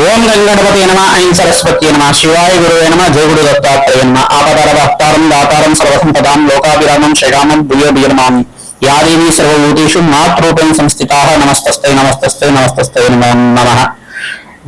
ఓం గంగణపతి నమ ఐం సరస్వతి నమ శివాయ గురువే నమ జయగురు దత్తాత్రేయ నమ ఆపదర భక్తారం దాతారం సర్వసంపదాం లోకాభిరామం శ్రీరామం భూయో భీయమామి యాదేవి సర్వభూతేషు మాతృపేణ సంస్థితా నమస్తస్తై నమస్తస్తై నమస్తస్తై నమో నమ.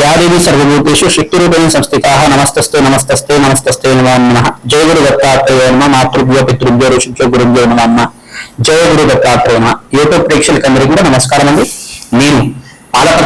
యాదేవి సర్వభూతేషు శక్తిరూపేణ సంస్థితా నమస్తస్తే నమస్తస్తే నమస్తస్తే నమో నమ. జయ గురు దత్తాత్రేయ నమ మాతృభ్యో పితృభ్యో ఋషిభ్యో గురుభ్యో నమ. జయ గురు దత్తాత్రేయ నమ. యూట్యూబ్ ప్రేక్షకులందరికీ కూడా నమస్కారం అండి నేను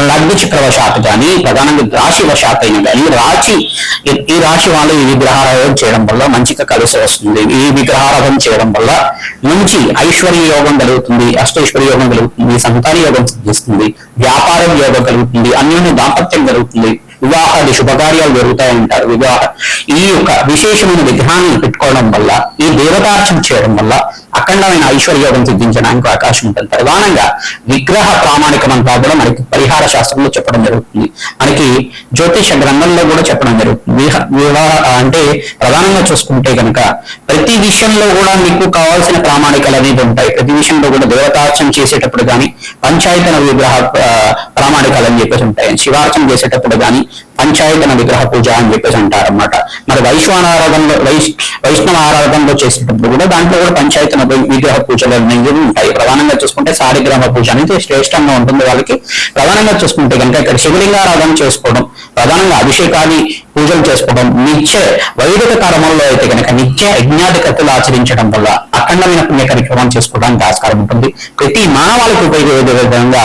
లగ్న చక్రవశాత్ కానీ ప్రధానంగా రాశి వశాత్ అయిన కానీ రాశి ఈ- రాశి వాళ్ళు ఈ విగ్రహారాధన చేయడం వల్ల మంచిగా కలిసి వస్తుంది. ఈ విగ్రహారాధన చేయడం వల్ల మంచి ఐశ్వర్య యోగం కలుగుతుంది అష్టైశ్వర్య యోగం కలుగుతుంది సంతాన యోగం సిద్ధిస్తుంది వ్యాపారం యోగం కలుగుతుంది అన్యోన్య దాంపత్యం కలుగుతుంది వివాహాది శుభకార్యాలు జరుగుతాయి అంటారు. వివాహ ఈ యొక్క విశేషమైన విగ్రహాన్ని పెట్టుకోవడం వల్ల ఈ దేవతార్చన చేయడం వల్ల అఖండమైన ఐశ్వర్యోగం సిద్ధించడానికి అవకాశం ఉంటుంది. ప్రధానంగా విగ్రహ ప్రామాణికం అంతా కూడా మనకి పరిహార శాస్త్రంలో చెప్పడం జరుగుతుంది. మనకి జ్యోతిష గ్రంథంలో కూడా చెప్పడం జరుగుతుంది. వివాహ అంటే ప్రధానంగా చూసుకుంటే కనుక ప్రతి విషయంలో కూడా మీకు కావాల్సిన ప్రామాణికలు అనేది ఉంటాయి. ప్రతి విషయంలో కూడా దేవతార్చన చేసేటప్పుడు కానీ పంచాయతన విగ్రహ ప్రామాణికాలు అని చెప్పేసి ఉంటాయి. శివార్చన చేసేటప్పుడు కానీ పంచాయతన విగ్రహ పూజ అని చెప్పేసి అంటారు అనమాట మరి వైశ్వాన ఆరాధనలో వైష్ణవ ఆరాధనలో చేసేటప్పుడు కూడా దాంట్లో కూడా పంచాయతన వి- విగ్రహ పూజలు అనేవి ఉంటాయి ప్రధానంగా చూసుకుంటే సారిగ్రహ పూజ అనేది శ్రేష్టంగా ఉంటుంది వాళ్ళకి. ప్రధానంగా చూసుకుంటే కనుక ఇక్కడ శివలింగారాధన చేసుకోవడం ప్రధానంగా అభిషేకాది పూజలు చేసుకోవడం నిత్య వైదిక కర్మంలో అయితే కనుక నిత్య యజ్ఞాధికతలు ఆచరించడం వల్ల అఖండమైన పుణ్య కార్యక్రమం చేసుకోవడానికి ఆస్కారం ఉంటుంది. ప్రతి మానవాళికి ఉపయోగపడే విధంగా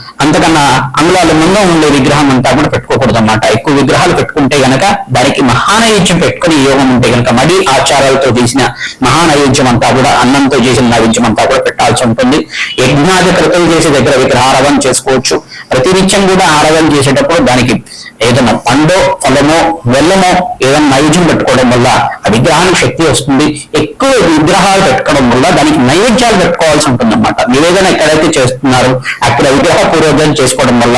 అంతకన్నా అంగుళాలు ముందు ఉండే విగ్రహం అంతా కూడా పెట్టుకోకూడదు అన్నమాట ఎక్కువ విగ్రహాలు పెట్టుకుంటే గనక దానికి మహానైవేద్యం పెట్టుకుని యోగం ఉంటే గనక మడి ఆచారాలతో చేసిన మహానైవేద్యం అంతా కూడా అన్నంతో చేసిన నైవేద్యం అంతా కూడా పెట్టాల్సి ఉంటుంది. యజ్ఞాది కృతం చేసే దగ్గర విగ్రహారాధన చేసుకోవచ్చు. ప్రతినిత్యం కూడా ఆరాధన చేసేటప్పుడు దానికి ఏదైనా పండో ఫలమో బెల్లమో ఏదైనా నైవేద్యం పెట్టుకోవడం వల్ల ఆ విగ్రహానికి శక్తి వస్తుంది. ఎక్కువ విగ్రహాలు పెట్టుకోవడం వల్ల దానికి నైవేద్యాలు పెట్టుకోవాల్సి ఉంటుంది అనమాట నివేదన ఎక్కడైతే చేస్తున్నారు అక్కడ విగ్రహ పూర్వోదయం చేసుకోవడం వల్ల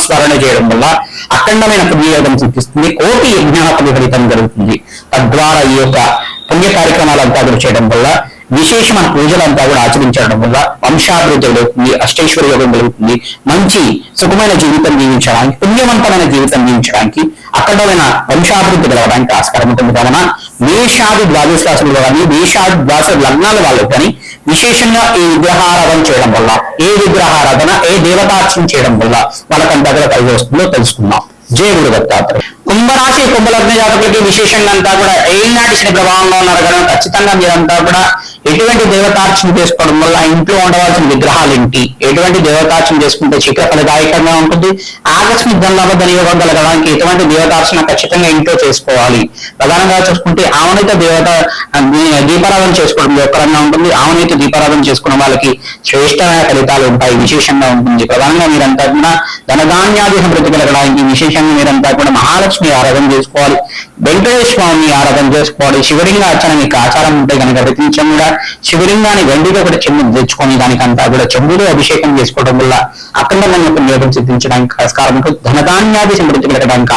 స్మరణ చేయడం వల్ల అఖండమైన పుణ్యయోగం చూపిస్తుంది కోటి యజ్ఞాపతి ఫలితం జరుగుతుంది. తద్వారా ఈ యొక్క పుణ్య కార్యక్రమాలంతా కూడా చేయడం వల్ల విశేషమైన పూజలంతా కూడా ఆచరించడం వల్ల వంశాభివృద్ధి కలుగుతుంది అష్టైశ్వర్య యోగం కలుగుతుంది మంచి సుఖమైన జీవితం జీవించడానికి పుణ్యవంతమైన జీవితం జీవించడానికి అఖండమైన వంశాభివృద్ధి కలగడానికి ఆస్కారం ఉంటుంది. కావున మేషాది ద్వాదశ రాశులు కానీ మేషాది ద్వాదశ లగ్నాల వాళ్ళు కానీ విశేషంగా ఈ విగ్రహారాధన చేయడం వల్ల ఏ విగ్రహారాధన ఏ దేవతార్చన చేయడం వల్ల వాళ్ళకంతా కూడా కలిగి వస్తుందో తెలుసుకుందాం. జయ గురు దత్తాత్రేయ. కుంభరాశి కుంభలగ్న జాతకులకి విశేషంగా అంతా కూడా ఏనాటి శని ప్రభావంలో ఉన్నారు కదా ఖచ్చితంగా మీరంతా కూడా ఎటువంటి దేవతార్చన చేసుకోవడం వల్ల ఇంట్లో ఉండవలసిన విగ్రహాలు ఏంటి? ఎటువంటి దేవతార్చన చేసుకుంటే శీఘ్ర ఫలదాయకంగా ఉంటుంది? ఆకస్మిక ధనలాభ ధనియోగం కలగడానికి ఎటువంటి దేవతార్చన ఖచ్చితంగా ఇంట్లో చేసుకోవాలి? ప్రధానంగా చూసుకుంటే ఆవనిత దేవత దీపారాధన చేసుకోవడం యోగకరంగా ఉంటుంది. ఆవనిత దీపారాధన చేసుకున్న వాళ్ళకి శ్రేష్టమైన ఫలితాలు ఉంటాయి విశేషంగా ఉంటుంది. ప్రధానంగా మీరంతా కూడా ధనధాన్యాది సమృద్ధి కలగడానికి విశేషంగా మీరంతా కూడా మహాలక్ష్మి ఆరాధన చేసుకోవాలి. వెంకటేశ్వర స్వామిని ఆరాధన చేసుకోవాలి. శివలింగ అర్చన మీకు ఆచారం ఉంటే కనుక ప్రతి కూడా. శివలింగాన్ని వెండిలో కూడా చెంబు తెచ్చుకొని దానికంతా కూడా చెంబులో అభిషేకం చేసుకోవడం వల్ల అఖండమైన యొక్క నియోగం సిద్ధించడానికి ఆస్కారం ఉంటుంది. ధనధాన్యాది సమృద్ధి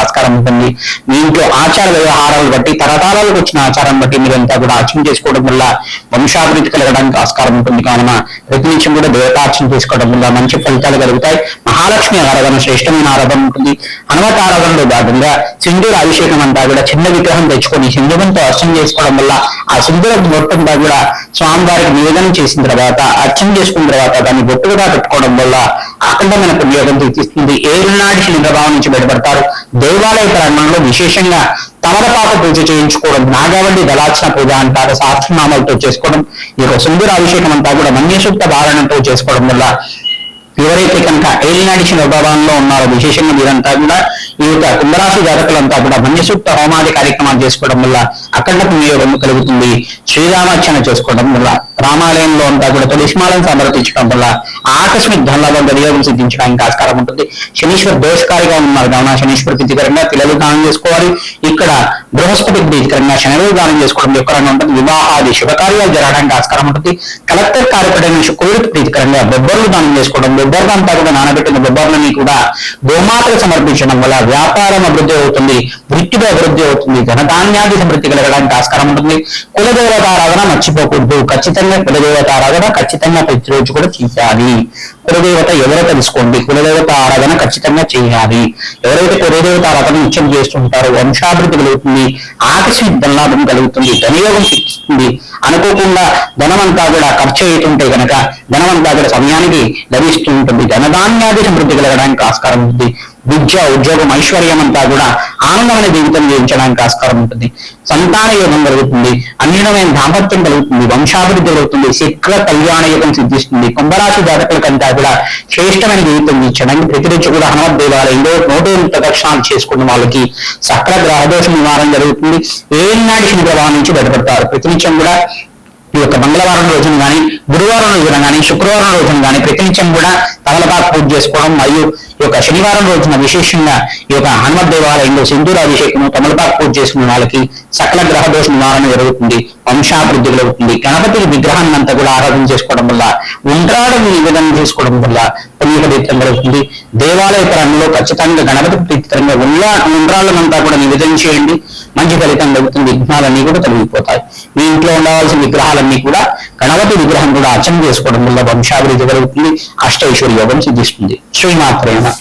ఆస్కారం ఉంటుంది. మీ ఇంట్లో ఆచార వ్యవహారాలు బట్టి తరతరాలకు వచ్చిన ఆచారం బట్టి మీరంతా కూడా ఆచరణ చేసుకోవడం వల్ల వంశాభివృద్ధి కలగడానికి ఆస్కారం ఉంటుంది. కావున ప్రతి నిమిషం కూడా దేవతార్చన చేసుకోవడం వల్ల మంచి ఫలితాలు కలుగుతాయి. మహాలక్ష్మి ఆరాధన శ్రేష్టమైన ఆరాధన ఉంటుంది. హనుమత ఆరాధనలో భాగంగా సింధూర అభిషేకం అంతా కూడా చిన్న విగ్రహం తెచ్చుకొని సింధువంతో అర్చన చేసుకోవడం వల్ల ఆ సింధూర మొత్తం కూడా స్వామివారికి నివేదన చేసిన తర్వాత అర్చన చేసుకున్న తర్వాత దాన్ని బొట్టుగా పెట్టుకోవడం వల్ల అఖండమైన పుణ్యోగం తీస్తుంది ఏడునాటి శని ప్రభావం నుంచి బయటపడతారు. దేవాలయ ప్రాంగణంలో విశేషంగా తమలపాక పూజ చేయించుకోవడం నాగవల్లి దళార్చన పూజ అంటారు. సహస్రనామాలతో చేసుకోవడం ఈ యొక్క సుందర అభిషేకం అంతా కూడా మన్యసూక్త భారణతో చేసుకోవడం వల్ల ఎవరైతే కనుక ఏలినాడి స్వభావంలో ఉన్నారో విశేషంగా మీరంతా కూడా ఈ యొక్క కుంభరాశి జాతకులంతా కూడా మన్యసూక్త హోమాది కార్యక్రమాలు చేసుకోవడం వల్ల అఖండ పుణ్యయోగం కలుగుతుంది. శ్రీరామార్చన చేసుకోవడం వల్ల. రామాలయంలో అంతా కూడా తులసిమాలను సమర్పించడం వల్ల ఆకస్మిక ధనలాభం వినియోగం సిద్ధించడానికి ఆస్కారం ఉంటుంది. శనీశ్వర్ దోషకారిగా ఉన్నారు. కావున శనీశ్వర ప్రీతికరంగా పిల్లలు దానం చేసుకోవాలి. ఇక్కడ బృహస్పతి ప్రీతికరంగా శనివారం దానం చేసుకోవడం యొక్క ఉంటుంది. వివాహాది శుభకార్యాలు జరగడానికి ఆస్కారం ఉంటుంది. కలెక్టర్ కార్యపడిన శుక్రుడికి ప్రీతికరంగా బొబ్బర్లు దానం చేసుకోవడం బొబ్బర్లు అంతా కూడా నానబెట్టిన బొబ్బర్లని కూడా గోమాతలు సమర్పించడం వల్ల వ్యాపారం అభివృద్ధి అవుతుంది. వృత్తిలో అభివృద్ధి అవుతుంది. ధనధాన్యాది సమృద్ధి కలగడానికి ఆస్కారం ఉంటుంది. కులదేవత ఆరాధన మర్చిపోకూడదు. ఖచ్చితంగా కులదేవత ఆరాధన ఖచ్చితంగా ప్రతిరోజు కూడా చేయాలి. కులదేవత ఎవరో తెలుసుకోండి. కులదేవత ఆరాధన ఖచ్చితంగా చేయాలి. ఎవరైతే కులదేవత ఆరాధన నిత్యం చేస్తుంటారో వంశాభివృద్ధి కలుగుతుంది ఆకస్మిక ధనలాభం కలుగుతుంది ధనయోగం సిద్ధిస్తుంది. అనుకోకుండా ధనమంతా కూడా ఖర్చు అవుతుంటే కనుక ధనమంతా కూడా సమయానికి లభిస్తూ ఉంటుంది. ధనధాన్యాది సమృద్ధి కలగడానికి ఆస్కారం ఉంది. విద్య ఉద్యోగం ఐశ్వర్యం అంతా కూడా ఆనందమైన జీవితం జీవించడానికి ఆస్కారం ఉంటుంది. సంతాన యోగం కలుగుతుంది అన్యూనమైన దాంపత్యం కలుగుతుంది. వంశాభివృద్ధి కలుగుతుంది శీఘ్ర కళ్యాణ యోగం సిద్ధిస్తుంది. కుంభరాశి జాతకులకంతా కూడా శ్రేష్టమైన జీవితం జీవించడానికి ప్రతిరోజు కూడా హనుమత్ దేవాలయంలో నూటేళ్ళు ప్రదక్షిణాలు చేసుకున్న వాళ్ళకి సక్ర గ్రహదోష నివారణ జరుగుతుంది. ఏనాటి శని ప్రభావం నుంచి బయటపడతారు. ప్రతినిత్యం కూడా ఈ యొక్క మంగళవారం రోజున కానీ గురువారం రోజున కానీ శుక్రవారం రోజున కానీ ప్రతినిత్యం కూడా తమలపాకు పూజ చేసుకోవడం మరియు ఈ యొక్క శనివారం రోజున విశేషంగా ఈ యొక్క హనుమత్ దేవాలయంలో సింధూర అభిషేకము తమలపాకు పూజ చేసుకున్న వాళ్ళకి సకల గ్రహ దోష నివారణ జరుగుతుంది వంశాభివృద్ధి కలుగుతుంది గణపతి విగ్రహాన్ని అంతా కూడా ఆరాధన చేసుకోవడం వల్ల ఉండ్రాడం నివేదన చేసుకోవడం వల్ల పుణ్యఫలితం కలుగుతుంది దేవాలయ తరంలో ఖచ్చితంగా గణపతి ప్రీతికరంగా ఉండ్రా ఉండ్రాళ్ళనంతా కూడా నివేదన చేయండి. మంచి ఫలితం కలుగుతుంది విఘ్నాలన్నీ కూడా తొలగిపోతాయి. మీ ఇంట్లో ఉండవలసిన విగ్రహాలన్నీ కూడా గణపతి విగ్రహం కూడా అర్చన చేసుకోవడం వల్ల వంశాభివృద్ధి కలుగుతుంది అష్టైశ్వర్య యోగం సిద్ధిస్తుంది. శ్రీమాత్రేణ